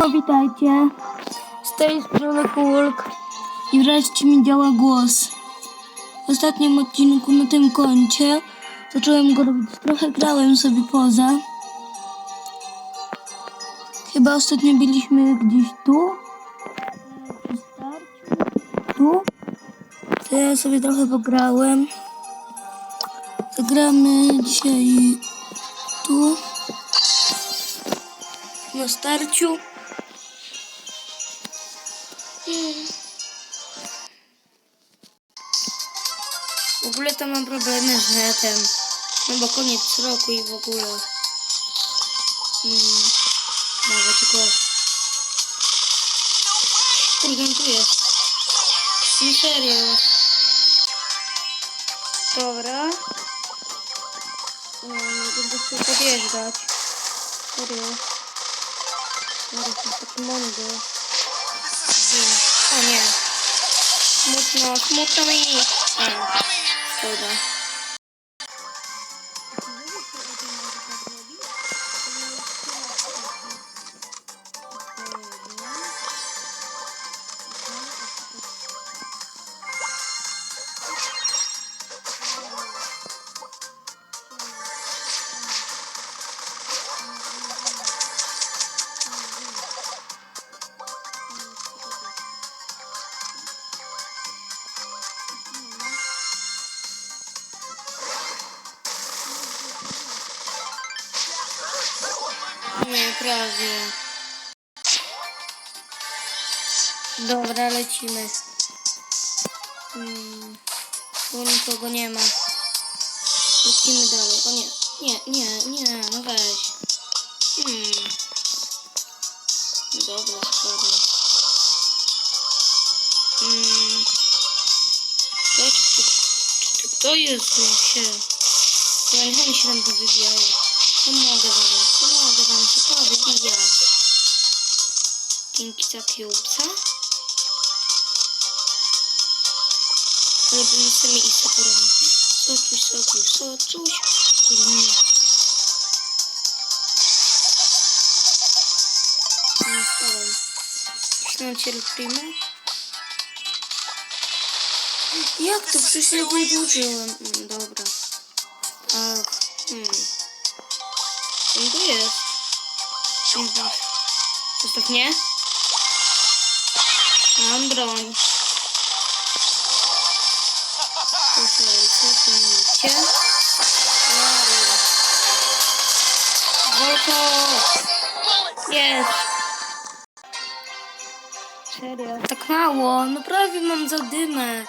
No witajcie. Z tej strony Kulk. I wreszcie mi działa głos. W ostatnim odcinku na tym koncie zacząłem go robić. Trochę grałem sobie poza. Chyba ostatnio byliśmy gdzieś tu. Tu. To ja sobie trochę pograłem. Zagramy dzisiaj tu. Na starciu. Ogóle to mam problemy z netem. No bo koniec roku i w ogóle. Mm, nawet go. Kurde, tu jest. Nie serio. Dobra. No, będę chciał podjeżdżać. Serio. Dobra, jestem taki mądry. O nie. Smutno, smutno mi. A, prawie. Dobra, lecimy. Hmm. Tu nikogo nie ma. Lecimy dalej. O nie, nie, nie, nie, no weź. Hmm. Dobra, spadaj. Hmm. To, czy, czy, czy, kto jest się? Ja nie wiem, się tam wybijają. Pomogę wam, pomogę wam powybijać. Dzięki za piłpsa. Ale bym sami i porobił. Soczuś, soczuś, soczuś. Mm. No stałem. Śnią cierpimy. Jak to? Przecież ja wydłużyłem. Mm, dobra. Ach, hmm. Dobra. Zostaw mnie. Broń. Wolko! Jest! Serio? Tak mało. No prawie mam zadymę.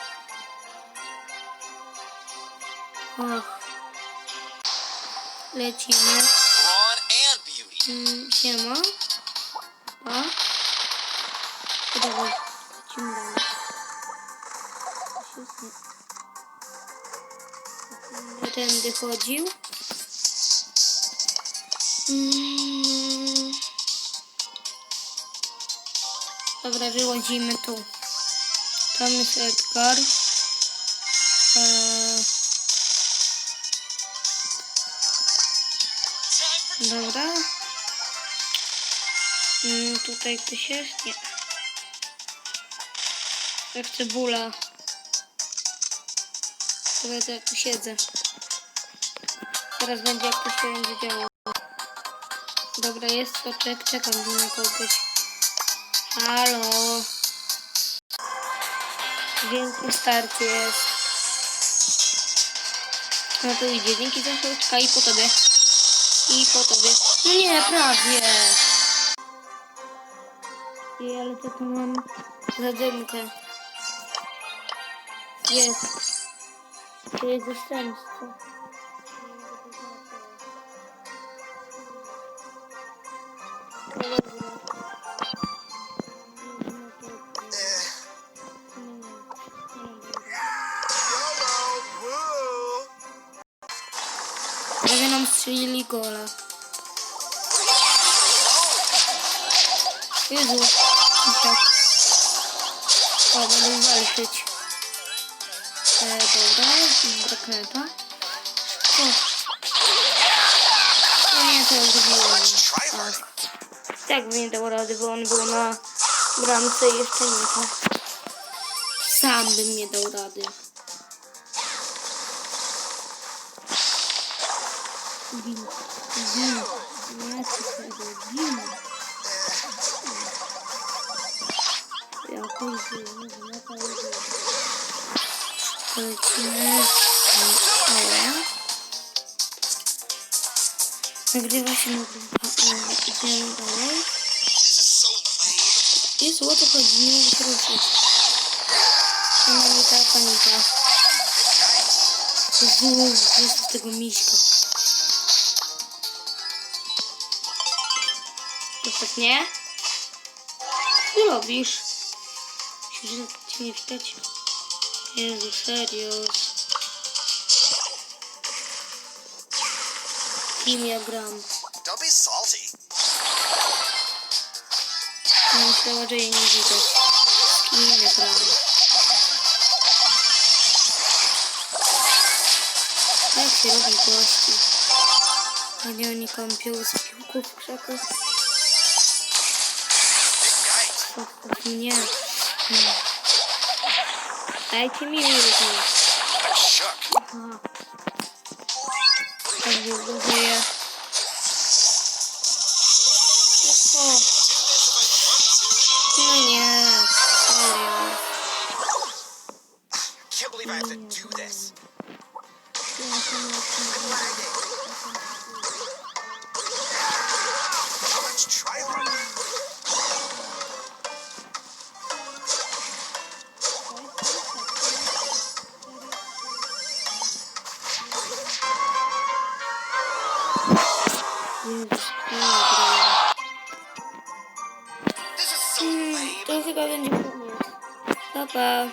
Och. Lecimy. Mm, siema. A? To Dawaj, Tędy chodził. Mm. Dobra, wyłazimy tu. Tam jest Edgar. Eee, Dobra. Mm, tutaj ktoś jest? Nie. Jak cebula. To jak tu siedzę. Teraz będzie jak to się będzie działo. Dobra, jest soczek. Czekam tu na kogoś. Halo. Wielki start jest. No to idzie. Dzięki za soczka i po tobie. I po tobie. No nie, prawie. Ej, ale to tu mam zadymkę. Jest. To jest zastępstwo. No dobra. YOLO. Woo. Prawie nam strzelili gola. Jezu. Tak. O, będę walczyć. E, dobra, brakneta. O. No nie, to już zrobiłem. Harder. Ach. tak by nie dał rady, bo on był na bramce i jeszcze nie to. Sam bym nie dał rady. Win, win, ja ci tego win. Ja pójdę, ja pójdę. Lecimy. Ale. Nagrywa się na Idziemy dalej. This is so lame. Jest o to chodzi, nie mogę się ruszyć. Panika, panika. Jezu, jest tego miśka. Ostatnie? Co robisz? Myślisz, że cię nie widać? Jezu, serio. Kim ja gram? Don't be salty. Myślała, że jej nie widać. Z kim ja gram? Jak się robi gości? Belki mi yürüyoruz onu? Aha. Ben This is so Hmm, lame. to chyba